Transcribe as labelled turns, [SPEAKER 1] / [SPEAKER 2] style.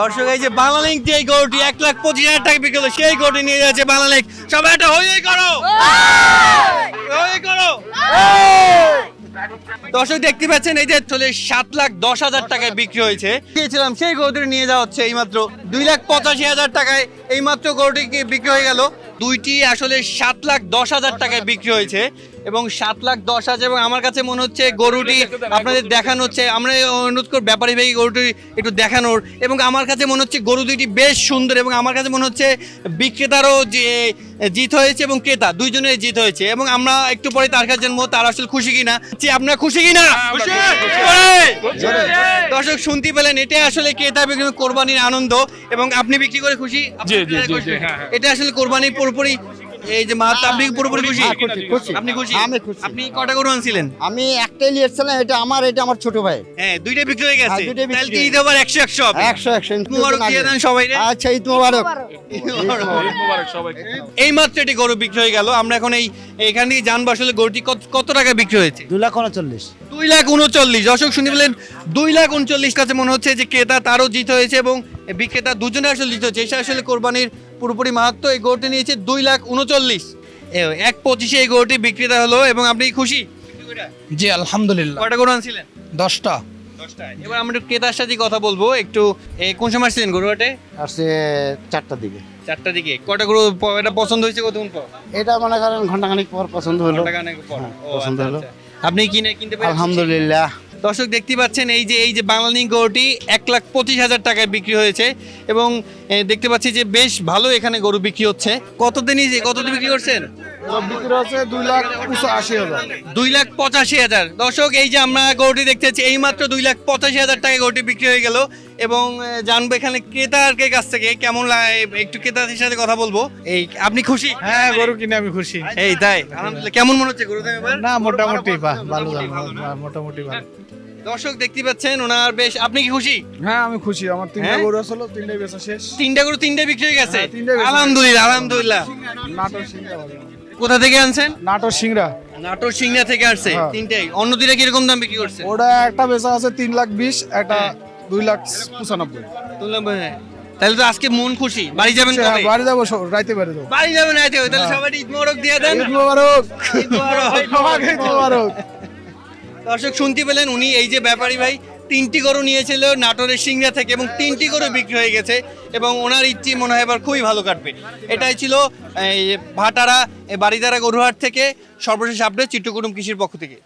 [SPEAKER 1] দর্শক, এই যে বাংলালিংক যে গরুটি এক লাখ পঁচিশ হাজার টাকা বিক্রি সেই গরুটি নিয়ে যাচ্ছে বাংলালিংক সবাই একটা হই করো। করো। দর্শক, দেখতে পাচ্ছেন, এই যে চলে সাত লাখ দশ হাজার টাকায় বিক্রি হয়েছে। দিয়েছিলাম সেই গরুটি নিয়ে যাওয়া হচ্ছে এইমাত্র দুই লাখ পঁচাশি হাজার টাকায়। এইমাত্র গরুটি বিক্রি হয়ে গেল? দুইটি আসলে সাত লাখ দশ হাজার টাকায় বিক্রি হয়েছে। এবং সাত লাখ দশ হাজার এবং আমার কাছে মনে হচ্ছে গরুটি আপনাদের দেখানো হচ্ছে। আমরা অনুরোধ করি ব্যাপারী ভাই গরুটি একটু দেখানোর। এবং আমার কাছে মনে হচ্ছে গরু দুইটি বেশ সুন্দর এবং আমার কাছে মনে হচ্ছে বিক্রেতারও যে জিত হয়েছে এবং ক্রেতা দুইজনের জিত হয়েছে। এবং আমরা একটু পরে তার কাছে জানব তারা আসলে খুশি কিনা। যে আপনারা খুশি কিনা? খুশি? দর্শক শুনতে পেলেন এটা আসলে ক্রেতা বিক্রি কোরবানির আনন্দ। এবং আপনি বিক্রি করে খুশি?
[SPEAKER 2] হ্যাঁ, হ্যাঁ।
[SPEAKER 1] এটা আসলে কোরবানির পুরোপুরি এই যে মাহাত্ম আপনি পুরোপুরি খুশি। আপনি খুশি?
[SPEAKER 3] আমি খুশি।
[SPEAKER 1] আপনি কটা গরু আনছিলেন?
[SPEAKER 3] আমি একটাই নিয়েছিলাম এটা আমার এটা আমার ছোট ভাই।
[SPEAKER 1] হ্যাঁ দুইটা বিক্রি হয়ে গেছে।
[SPEAKER 3] হ্যাঁ,
[SPEAKER 1] তাহলে ঈদ আবার একশো একশো হবে?
[SPEAKER 3] একশো একশো
[SPEAKER 1] ঈদ দিয়ে দেন সবাই রে
[SPEAKER 3] আচ্ছা ঈদ মোবারক।
[SPEAKER 2] ঈদ মোবারক। সবাইকে।
[SPEAKER 1] এই মাত্র এটি গরু বিক্রি হয়ে গেল। আমরা এখন এই এখান থেকে জানব আসলে গরুটি কত টাকা বিক্রি হয়েছে?
[SPEAKER 3] দু লাখ উনচল্লিশ।
[SPEAKER 1] দুই লাখ উনচল্লিশ। দর্শক শুনে বলেন দুই লাখ উনচল্লিশ কাছে মনে হচ্ছে যে ক্রেতা তারও জিত হয়েছে এবং বিক্রেতা দুজনে আসলে জিত হয়েছে। এটা আসলে কোরবানির পুরোপুরি মাহাত্ম এই গরুটি নিয়েছে দুই লাখ উনচল্লিশ। এক পঁচিশে এই গরুটি বিক্রেতা হলো এবং আপনি খুশি?
[SPEAKER 4] জি আলহামদুলিল্লাহ।
[SPEAKER 1] কয়টা গরু আনছিলেন?
[SPEAKER 4] দশটা।
[SPEAKER 1] এবার আমরা একটু ক্রেতার সাথে কথা বলব একটু কোন সময় আসছিলেন গরু
[SPEAKER 3] আসছে চারটার দিকে।
[SPEAKER 1] চারটার দিকে। কয়টা গরু এটা পছন্দ হয়েছে কতক্ষণ পর?
[SPEAKER 3] এটা মনে করেন ঘন্টাখানিক পর পছন্দ হলো।
[SPEAKER 1] ঘন্টাখানেক পর।
[SPEAKER 3] হ্যাঁ, পছন্দ
[SPEAKER 1] আচ্ছা,
[SPEAKER 3] হলো।
[SPEAKER 1] আচ্ছা। আপনি কিনে কিনতে
[SPEAKER 3] আলহামদুলিল্লাহ।
[SPEAKER 1] দর্শক দেখতে পাচ্ছেন, এই যে এই যে বাংলালিং গরুটি এক লাখ পঁচিশ হাজার টাকায় বিক্রি হয়েছে এবং দেখতে পাচ্ছি যে বেশ ভালো এখানে গরু বিক্রি হচ্ছে। কতদিনই যে, কতদিন বিক্রি করছেন?
[SPEAKER 5] বিক্রি হচ্ছে দুই লাখ আশি হাজার।
[SPEAKER 1] দুই লাখ পঁচাশি হাজার। দর্শক এই যে আমরা গরুটি এই মাত্র দুই লাখ পঁচাশি হাজার গরুটি বিক্রি হয়ে গেল। এবং জানব এখানে কাছ থেকে কেমন একটু ক্রেতাদের সাথে কথা বলব। এই আপনি খুশি?
[SPEAKER 5] হ্যাঁ গরু কিনে আমি খুশি।
[SPEAKER 1] এই তাই। আলহামদুলিল্লাহ। কেমন মনে হচ্ছে গরু
[SPEAKER 5] না মোটামুটি ভালো মোটামুটি ভালো।
[SPEAKER 1] দর্শক দেখতে পাচ্ছেন ওনার বেশ আপনি কি খুশি?
[SPEAKER 5] হ্যাঁ আমি খুশি। আমার তিনটা
[SPEAKER 1] হ্যাঁ?
[SPEAKER 5] গরু আসলো তিনটাই বেচা শেষ।
[SPEAKER 1] তিনটা গরু তিনটে বিক্রি হয়ে গেছে?
[SPEAKER 5] হ্যাঁ,
[SPEAKER 1] আলহামদুলিল্লাহ আলহামদুলিল্লাহ।
[SPEAKER 5] সিংড়া
[SPEAKER 1] কোথা থেকে আনছেন?
[SPEAKER 5] নাটোর সিংড়া।
[SPEAKER 1] নাটোর সিংড়া থেকে আসছে
[SPEAKER 5] হ্যাঁ।
[SPEAKER 1] তিনটাই। অন্য দুইটা কীরকম দাম বিক্রি করছে?
[SPEAKER 5] ওটা একটা বেচা আছে তিন লাখ বিশ একটা দুই লাখ পঁচানব্বই।
[SPEAKER 1] করে। তাহলে তো আজকে মন খুশি। বাড়ি যাবেন কবে?
[SPEAKER 5] বাড়ি যাব রাইতে বাড়ি যাব।
[SPEAKER 1] বাড়ি যাবেন হবে তাহলে সবাই ঈদ মোবারক দিয়ে দেন।
[SPEAKER 5] ঈদ মোবারক।
[SPEAKER 1] ঈদ মোবারক। দর্শক শুনতে পেলেন উনি এই যে ব্যাপারী ভাই তিনটি গরু নিয়েছিল নাটোরের সিংড়া থেকে এবং তিনটি গরু বিক্রি হয়ে গেছে এবং ওনার ইচ্ছে মনে হয় এবার খুবই ভালো কাটবে। এটাই ছিল ভাটারা বাড়িদারা গরুহাট থেকে সর্বশেষ আপডেট চিত্রকুটুম কৃষির পক্ষ থেকে।